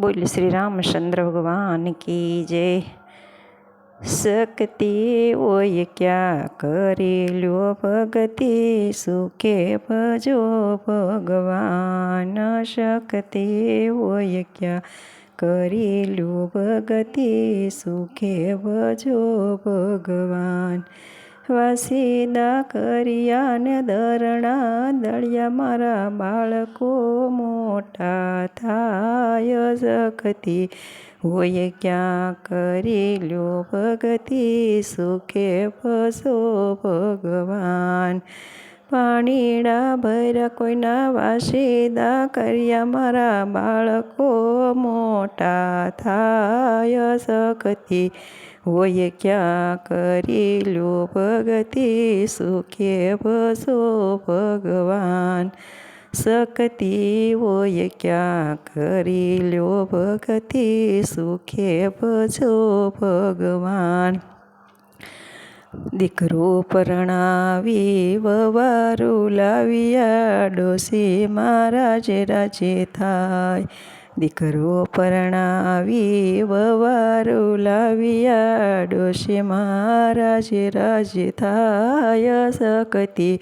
બોલ શ્રી રામચંદ્ર ભગવાન કી જય શક્તિ ઓય ક્યાં કરેલો ભગતિ સુખે ભજો ભગવાન શક્તિ ઓય ક્યાં કરેલું ભગતિ સુખે ભજો ભગવાન વાસીદા કર્યા ને દરણા દળિયા મારા બાળકો મોટા થાય શક્તિ હોય ક્યાં કરી લો ભગતિ સુખે બસો ભગવાન. પાણીડા ભૈરા કોઈના વાસીદા કર્યા મારા બાળકો મોટા થાય શક્તિ. હોય ક્યાં કરી લો ભગતિ સુખે ભસો ભગવાન. શક્તિ હોય ક્યાં કરી લો ભગતિ સુખે ભજો ભગવાન. દીકરો પરણાવી વવારું લાવ્યા ડોસી મહારાજ રાજે થાય દીકરો પરણાવી વવારું લાવ્યા ડોશી મહારાજ રાજ થાય શકતી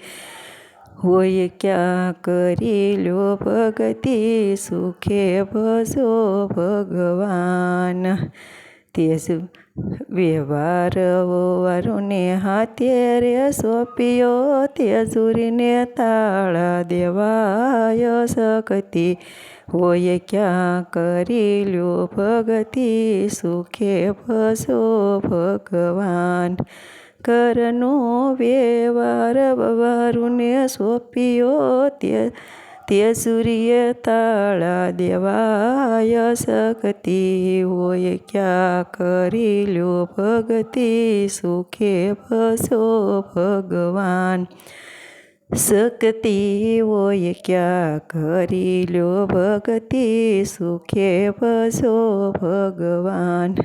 હોય ક્યાં કરી લો ભગતિ સુખે ભસો ભગવાન તે વ્યવહાર વરુને હાથે રે સોંપ્યો તે સુરીને તાળા દેવાય શકતી હોય ક્યાં કરી લ્યો ભગતિ સુખે ફસો ભગવાન. કરનો વ્યવહાર વરુને સોંપ્યો તે તે સૂર્ય તાળા દેવાય શક્તિ હોય ક્યાં કરી લો ભગતિ સુખે ભસો ભગવાન. શક્તિ હોય ક્યાં કરી લો ભગતિ સુખે બસો ભગવાન.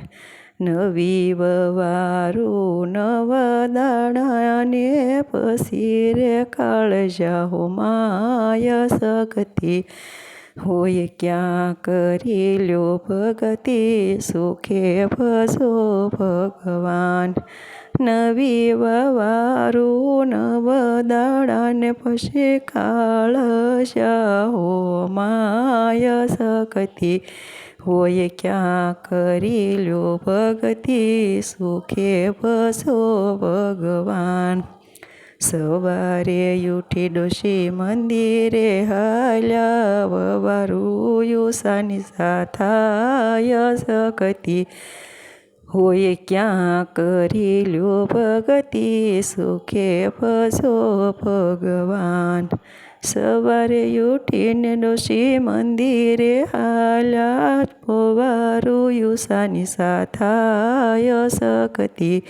નવી વવારું નવ દાડાને પછી રે કાળજા માય શક્તિ હોય ક્યાં કરી લો ભગતિ સુખે બસો ભગવાન નવી વવારું નવ દાડાને પછી કાળ શાહો માય શકતી હોય ક્યાં કરી લો ભગતિ સુખે બસો ભગવાન. સવારે ઉઠી ડોશી મંદિરે હાલ્યા વવારું યુસાની સાથાય શકતી. હોય ક્યાં કરી લ્યો ભગતિ સુખે ભજો ભગવાન. સવારે ઉઠીને ડોશી મંદિરે હાલ્યા પોવારું યુસાની સાથાય શકતી.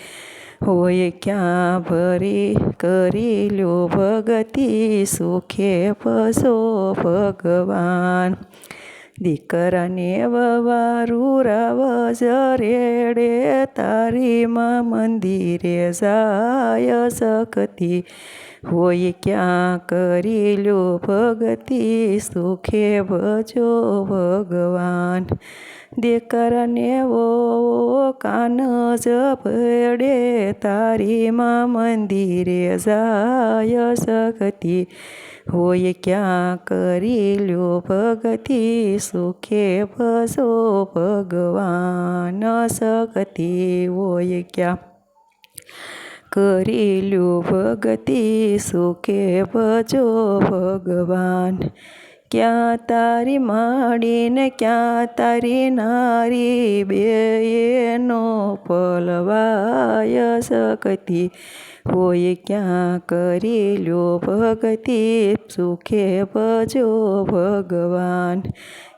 હોય ક્યાં ભરી કરી લ્યો ભગતિ સુખે ભજો ભગવાન. દીકરાને વવારું રાવ રેડે તારીમાં મંદિરે જાય શકતી હોય ક્યાં કરી લો ભગતિ સુખે ભજો ભગવાન. દેકરને વો કાન જ ભડે તારીમાં મંદિરે જાય શકતી. હોય ક્યાં કરી લ્યો ભગતિ સુખે ભજો ભગવાન. શકતિ હોય ક્યાં? કરી લ્યો ભગતિ સુખે ભજો ભગવાન. ક્યાં તારી માડીને ક્યાં તારી નારી બેનો પલવાય શકતી. હોય ક્યાં કરેલો ભગતિ સુખે ભજો ભગવાન.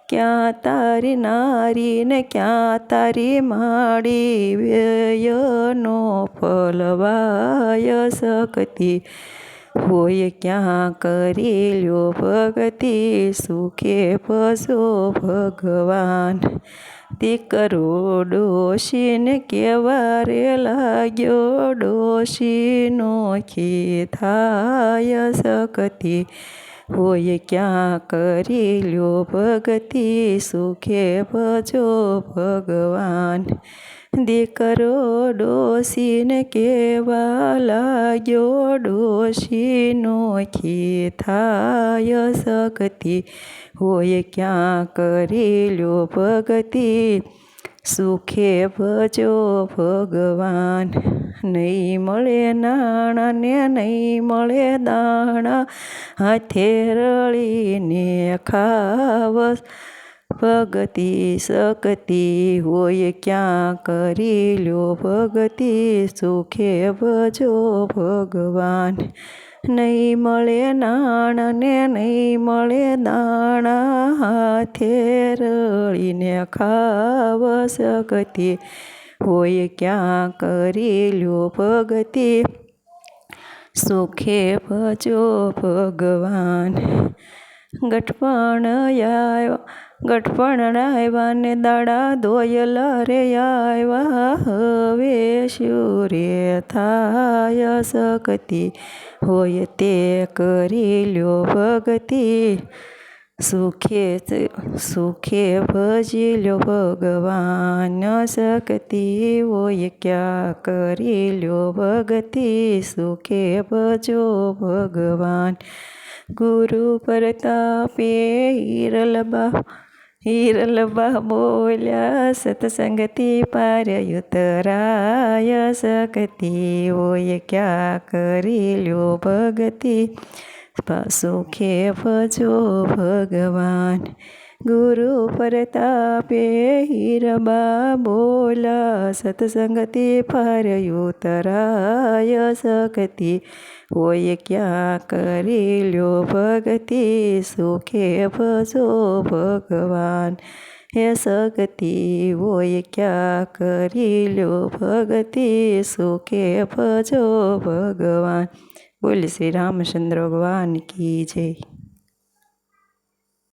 ક્યાં તારી નારી ને ક્યાં તારી માડી વ્યયનો ફલવાય શકતી. હોય ક્યાં કરી લ્યો ભગતિ સુખે પશો ભગવાન. દીકરો ડોશીને કેવારે લાગ્યો, ડોશીનો ખી થાય શકતી. હોય ક્યાં કરી લ્યો ભગતિ સુખે ભજો ભગવાન. દીકરો ડોસીને કેવા લાગ્યો? ડોશીનો ખી થાય શક્તિ. હોય ક્યાં કરી લ્યો ભગતિ સુખે ભજો ભગવાન. નહીં મળે નાણા ને નહીં મળે દાણા. હાથે રળીને ખાવસ. ભગતિ શકતિ હોય ક્યાં કરી લ્યો ભગતિ સુખે ભજો ભગવાન. નહીં મળે નાણને નહીં મળે દાણા હાથે રળીને ખાવ શકતી હોય ક્યાં કરી લ્યો ભગતિ? સુખે ભજો ભગવાન. ગઠપણ આવ્યા ગઠપણ આવ્યા ને દાડા ધોયલા રે આવ્યા હવે શું થાય શકતી હોય તે કરી લ્યો ભગતિ સુખે સુખે ભજી લ્યો ભગવાન શક્તિ હોય ક્યાં કરી લ્યો ભગતિ સુખે ભજો ભગવાન ગુરુ પ્રતાપે હિરલબા હિરલબા બોલ્યા સત્સંગતિ પાર્ય ઉતરાય શકતિ હોય ક્યાં કરી લ્યો ભગતિ સુખે ભજો ભગવાન ગુરુ પ્રતાપે હીરબા બોલા સત્સંગતિ ફર્યું તરાય શકતિ હોય ક્યાં કરી લ્યો ભગતિ સુખે ભજો ભગવાન હે શક્તિ હોય ક્યાં કરી લ્યો ભગતિ સુખે ભજો ભગવાન બોલ શ્રી રામચંદ્ર ભગવાન કી જય